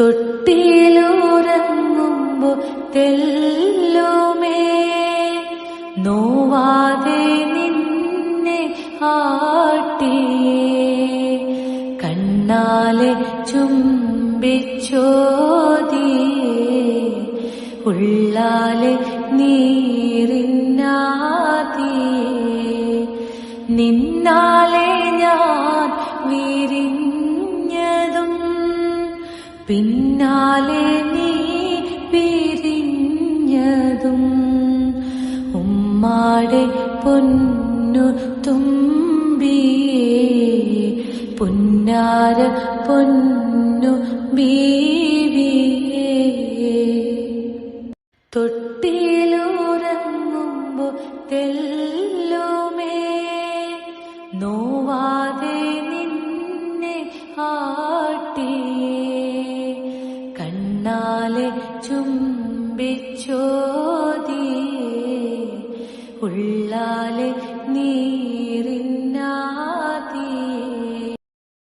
തൊട്ടിയിലുറങ്ങുമ്പോ തെല്ലുമേ. നോവാതെ നിന്നെ ആട്ടിയേ. കണ്ണാലെ ചുംബിച്ചോതിയേ ഉള്ളാലെ നീറിനാതിയേ നിന്നാലെ ഞാൻ വിരിഞ്ഞതും പിന്നാലെ നീ പിരിഞ്ഞതും ഉമ്മാടെ പൊന്നു തുമ്പിയേ പുന്നാര പൊന്നു ബീവിയേ. തൊട്ടിയിലുറങ്ങുമ്പോ തെല്ലുമേ നോവാതെ കണ്ണാലെ ചുംബിച്ചോതിയേ. ഉള്ളാലെ